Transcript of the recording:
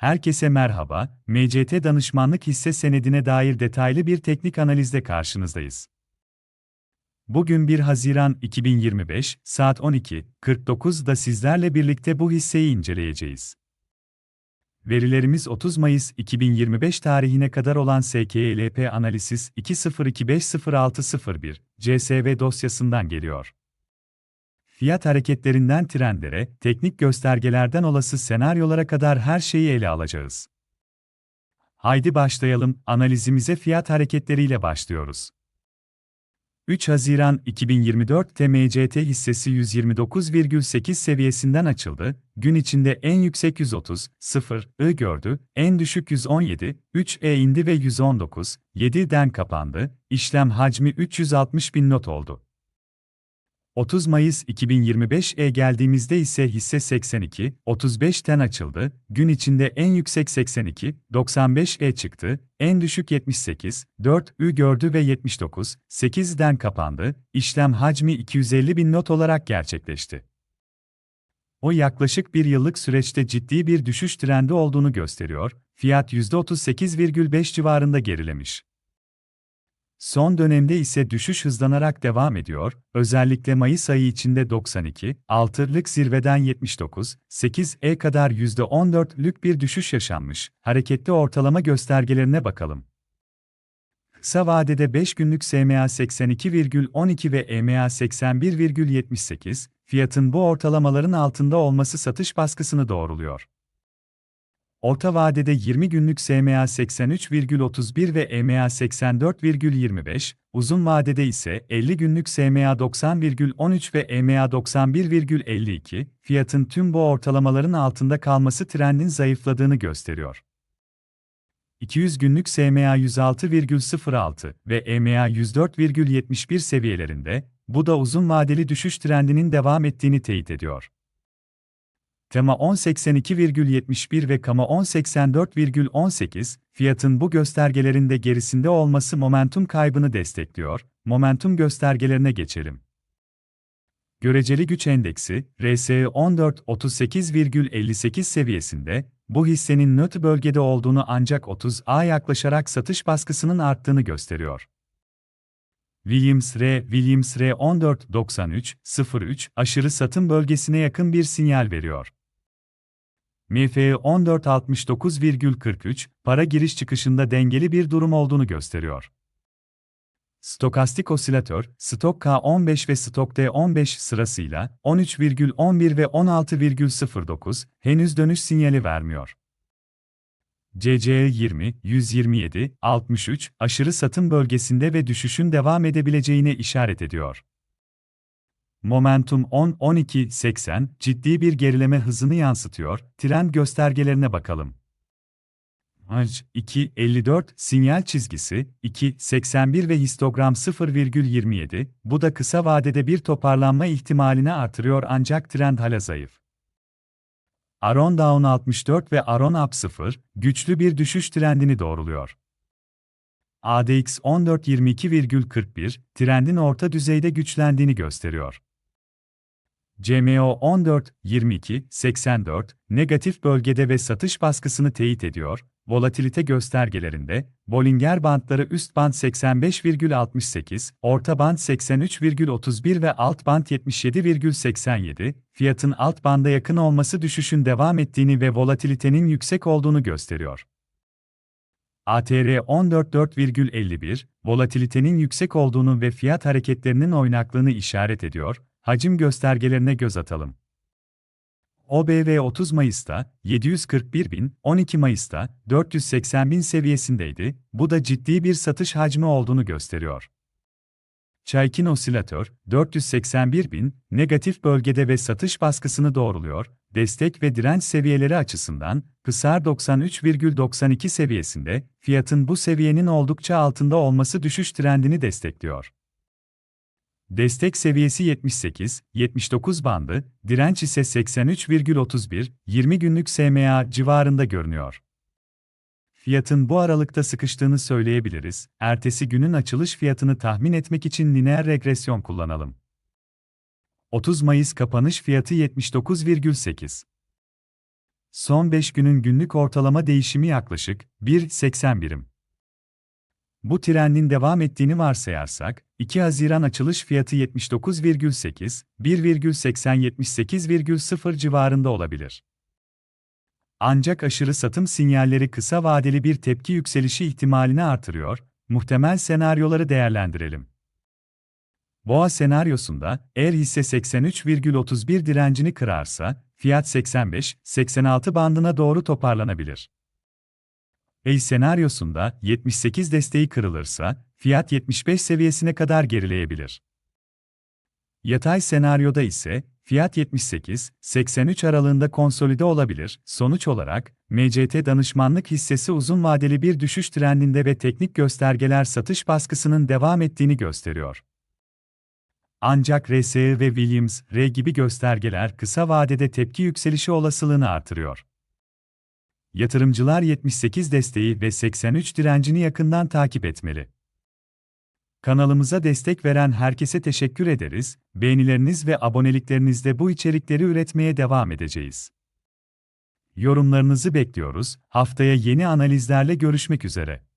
Herkese merhaba, MCT Danışmanlık hisse senedine dair detaylı bir teknik analizde karşınızdayız. Bugün 1 Haziran 2025, saat 12.49'da sizlerle birlikte bu hisseyi inceleyeceğiz. Verilerimiz 30 Mayıs 2025 tarihine kadar olan SKLP Analisis 2025061 CSV dosyasından geliyor. Fiyat hareketlerinden trendlere, teknik göstergelerden olası senaryolara kadar her şeyi ele alacağız. Haydi başlayalım, analizimize fiyat hareketleriyle başlıyoruz. 3 Haziran 2024 TMCT hissesi 129,8 seviyesinden açıldı, gün içinde en yüksek 130, 0, I gördü, en düşük 117, 3 E indi ve 119, 7'den kapandı, işlem hacmi 360 bin not oldu. 30 Mayıs 2025'e geldiğimizde ise hisse 82, 35'ten açıldı, gün içinde en yüksek 82, 95'e çıktı, en düşük 78, 4 Ü gördü ve 79, 8'den kapandı, işlem hacmi 250 bin not olarak gerçekleşti. O yaklaşık bir yıllık süreçte ciddi bir düşüş trendi olduğunu gösteriyor, fiyat %38,5 civarında gerilemiş. Son dönemde ise düşüş hızlanarak devam ediyor, özellikle Mayıs ayı içinde 92, 6'lık zirveden 79, 8'e kadar %14'lük bir düşüş yaşanmış. Hareketli ortalama göstergelerine bakalım. Kısa vadede 5 günlük SMA 82,12 ve EMA 81,78, fiyatın bu ortalamaların altında olması satış baskısını doğruluyor. Orta vadede 20 günlük SMA 83,31 ve EMA 84,25, uzun vadede ise 50 günlük SMA 90,13 ve EMA 91,52, fiyatın tüm bu ortalamaların altında kalması trendin zayıfladığını gösteriyor. 200 günlük SMA 106,06 ve EMA 104,71 seviyelerinde, bu da uzun vadeli düşüş trendinin devam ettiğini teyit ediyor. Tema 1082,71 ve Kama 1084,18, fiyatın bu göstergelerinde gerisinde olması momentum kaybını destekliyor. Momentum göstergelerine geçelim. Göreceli güç endeksi, RSI 1438,58 seviyesinde, bu hissenin nötr bölgede olduğunu ancak 30'a yaklaşarak satış baskısının arttığını gösteriyor. Williams R. Williams R 1493.03 aşırı satım bölgesine yakın bir sinyal veriyor. MFE 1469,43, para giriş çıkışında dengeli bir durum olduğunu gösteriyor. Stokastik osilatör, Stok K15 ve Stok D15 sırasıyla 13,11 ve 16,09 henüz dönüş sinyali vermiyor. CCE 20, 127, 63 aşırı satım bölgesinde ve düşüşün devam edebileceğine işaret ediyor. Momentum 10-12-80 ciddi bir gerileme hızını yansıtıyor, trend göstergelerine bakalım. Hacc 2.54 sinyal çizgisi 2.81 ve histogram 0,27 bu da kısa vadede bir toparlanma ihtimalini artırıyor ancak trend hala zayıf. Aron Down 64 ve Aron Up 0 güçlü bir düşüş trendini doğruluyor. ADX 14.22,41 trendin orta düzeyde güçlendiğini gösteriyor. CMO 14, 22, 84, negatif bölgede ve satış baskısını teyit ediyor, volatilite göstergelerinde, Bollinger bandları üst band 85,68, orta band 83,31 ve alt band 77,87, fiyatın alt banda yakın olması düşüşün devam ettiğini ve volatilitenin yüksek olduğunu gösteriyor. ATR 14.4,51, volatilitenin yüksek olduğunu ve fiyat hareketlerinin oynaklığını işaret ediyor, Hacim göstergelerine göz atalım. OBV 30 Mayıs'ta 741 bin, 12 Mayıs'ta 480 bin seviyesindeydi, bu da ciddi bir satış hacmi olduğunu gösteriyor. Çaykin osilatör, 481 bin, negatif bölgede ve satış baskısını doğruluyor, destek ve direnç seviyeleri açısından, Pısar 93,92 seviyesinde, fiyatın bu seviyenin oldukça altında olması düşüş trendini destekliyor. Destek seviyesi 78, 79 bandı, direnç ise 83,31, 20 günlük SMA civarında görünüyor. Fiyatın bu aralıkta sıkıştığını söyleyebiliriz. Ertesi günün açılış fiyatını tahmin etmek için lineer regresyon kullanalım. 30 Mayıs kapanış fiyatı 79,8. Son 5 günün günlük ortalama değişimi yaklaşık 1.80 birim. Bu trendin devam ettiğini varsayarsak, 2 Haziran açılış fiyatı 79,8, 1,80-78,0 civarında olabilir. Ancak aşırı satım sinyalleri kısa vadeli bir tepki yükselişi ihtimalini artırıyor, muhtemel senaryoları değerlendirelim. Boğa senaryosunda, eğer hisse 83,31 direncini kırarsa, fiyat 85-86 bandına doğru toparlanabilir. Ey senaryosunda 78 desteği kırılırsa, fiyat 75 seviyesine kadar gerileyebilir. Yatay senaryoda ise, fiyat 78-83 aralığında konsolide olabilir. Sonuç olarak, MCT danışmanlık hissesi uzun vadeli bir düşüş trendinde ve teknik göstergeler satış baskısının devam ettiğini gösteriyor. Ancak RSI ve Williams, R gibi göstergeler kısa vadede tepki yükselişi olasılığını artırıyor. Yatırımcılar 78 desteği ve 83 direncini yakından takip etmeli. Kanalımıza destek veren herkese teşekkür ederiz. Beğenileriniz ve aboneliklerinizle bu içerikleri üretmeye devam edeceğiz. Yorumlarınızı bekliyoruz. Haftaya yeni analizlerle görüşmek üzere.